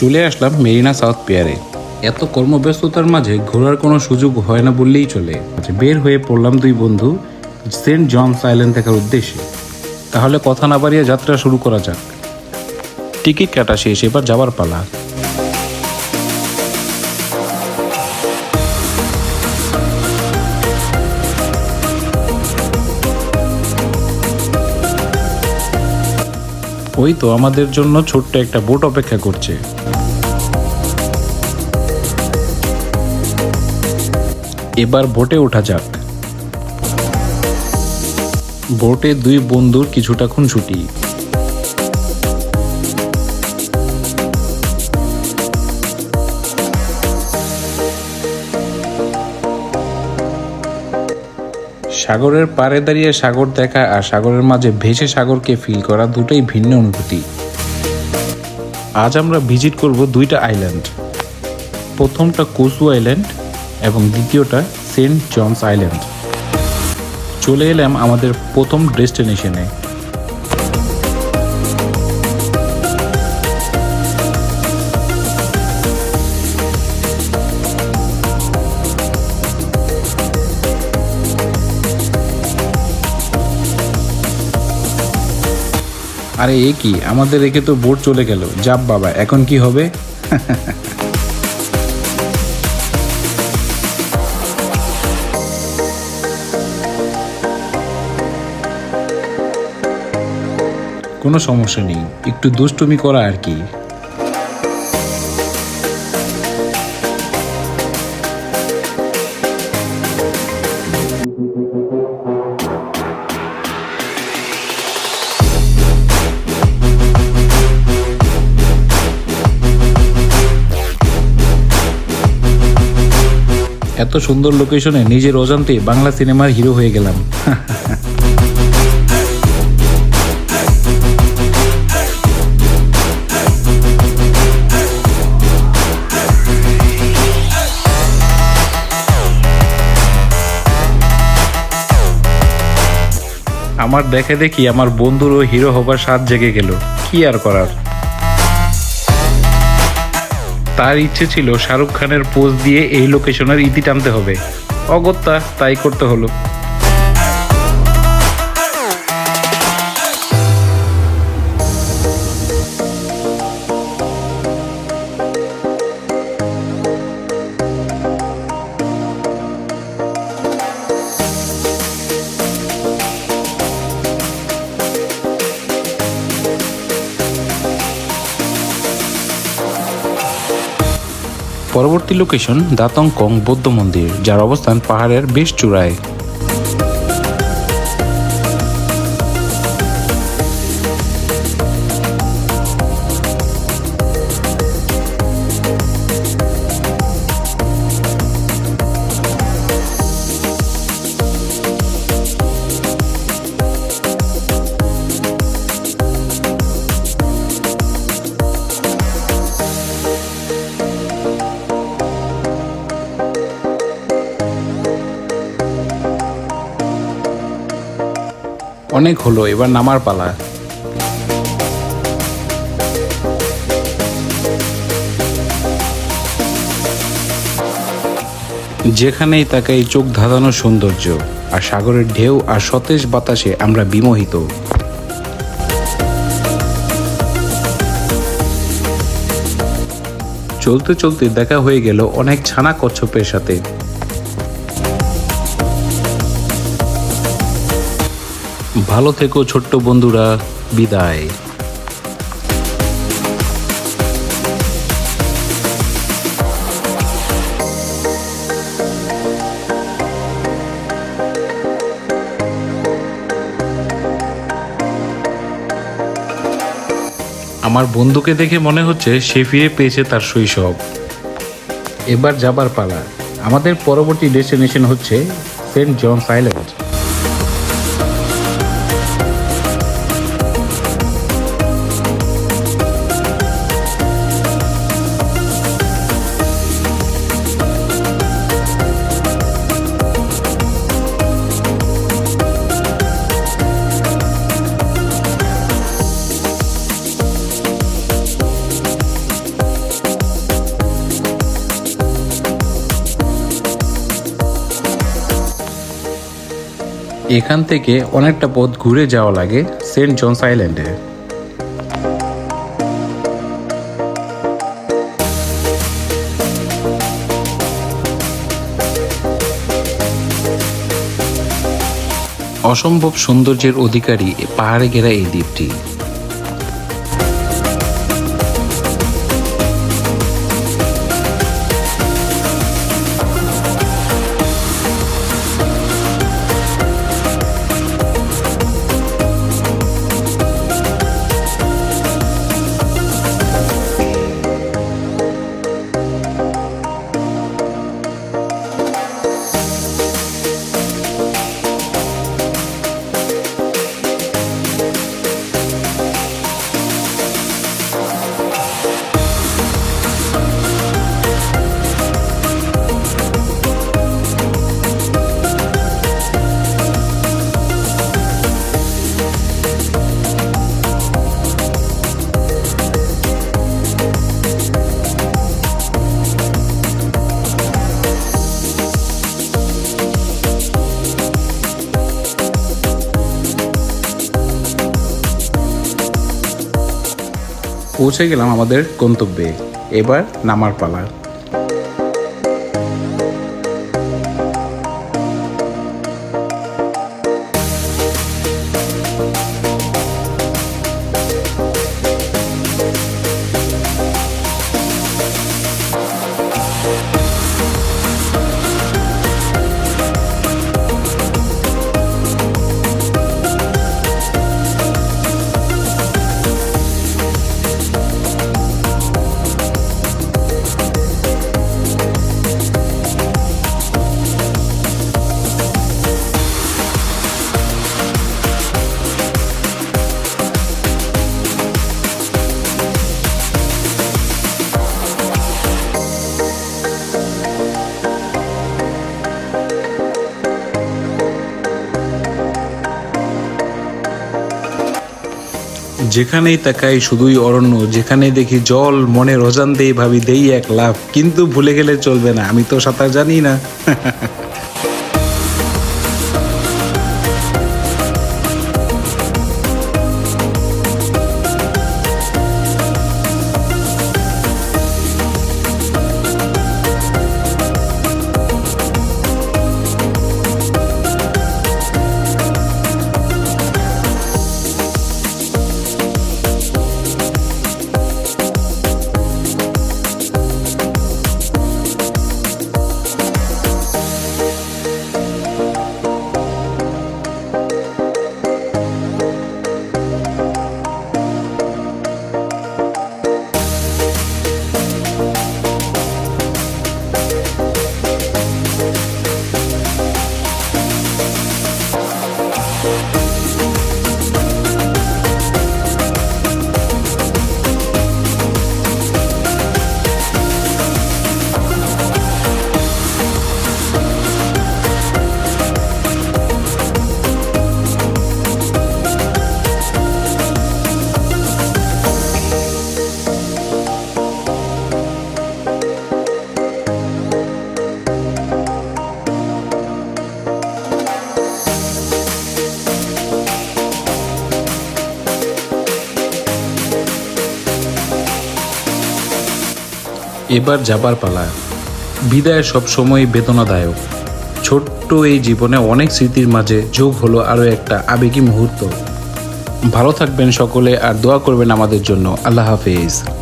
চলে আসলাম মেরিনা সাউথ পিয়ারে। এত কর্মব্যস্ততার মাঝে ঘোরার কোনো সুযোগ হয় না বললেই চলে। আচ্ছা, বের হয়ে পড়লাম দুই বন্ধু সেন্ট জনস আইল্যান্ড দেখার উদ্দেশ্যে। তাহলে কথা না বাড়িয়ে যাত্রা শুরু করা যাক। টিকিট কাটা শেষ এবার যাবার পালা। ওই তো আমাদের জন্য ছোট্ট একটা বোট অপেক্ষা করছে। এবার ভোটে ওঠা যাক। বোটে দুই বন্ধুর কিছুটা খুনছুটি সাগরের পাড়ে দাঁড়িয়ে সাগর দেখা আর সাগরের মাঝে ভেসে সাগরকে ফিল করা দুটোই ভিন্ন অনুভূতি। আজ আমরা ভিজিট করব দুইটা আইল্যান্ড প্রথমটা কোসু আইল্যান্ড এবং দ্বিতীয়টা সেন্ট জনস আইল্যান্ড। চলে এলাম আমাদের প্রথম ডেস্টিনেশনে। আরে এ কি? আমাদের রেখে তো বোট চলে গেল। যাব বাবা, এখন কি হবে? কোনো সমস্যা নেই। একটু দুষ্টুমি করা আর কি। এত সুন্দর লোকেশনে নিজের অজান্তে বাংলা সিনেমার হিরো হয়ে গেলাম। আমার দেখে দেখি আমার বন্ধুরও হিরো হবার স্বাদ জেগে গেল। কি আর করার? তার ইচ্ছে ছিল শাহরুখ খানের পোজ দিয়ে এই লোকেশনের ইতি টানতে হবে। অগত্যা তাই করতে হলো। পরবর্তী লোকেশন দাতং কং বৌদ্ধ মন্দির যার অবস্থান পাহাড়ের বেশ চূড়ায়। অনেক হলো, এবার নামার পালা। যেখানেই তাকাই চোখ ধাঁধানো সৌন্দর্য, আর সাগরের ঢেউ আর সতেজ বাতাসে আমরা বিমোহিত। চলতে চলতে দেখা হয়ে গেল অনেক ছানা কচ্ছপের সাথে। ভালো থেকো ছোট্ট বন্ধুরা, বিদায়। আমার বন্ধুকে দেখে মনে হচ্ছে সে ফিরে পেয়েছে তার শৈশব। এবার যাবার পালা। আমাদের পরবর্তী ডেস্টিনেশন হচ্ছে সেন্ট জনস আইল্যান্ড। এখান থেকে অনেকটা পথ ঘুরে যাওয়া লাগে সেন্ট জনস আইল্যান্ডে। অসম্ভব সৌন্দর্যের অধিকারী পাহাড়ে ঘেরা এই দ্বীপটি। পৌঁছে গেলাম আমাদের গন্তব্যে। এবার নামার পালা। যেখানেই তাকাই শুধুই অরণ্য যেখানে দেখি জল মনে রোজান দেই ভাবি দেই এক লাভ কিন্তু ভুলে গেলে চলবে না, আমি তো সাঁতার জানি না। এবার যাবার পালা। বিদায় সবসময় বেদনাদায়ক। ছোট্ট এই জীবনে অনেক স্মৃতির মাঝে যোগ হলো আরও একটা আবেগী মুহূর্ত। ভালো থাকবেন সকলে আর দোয়া করবেন আমাদের জন্য। আল্লাহ হাফেজ।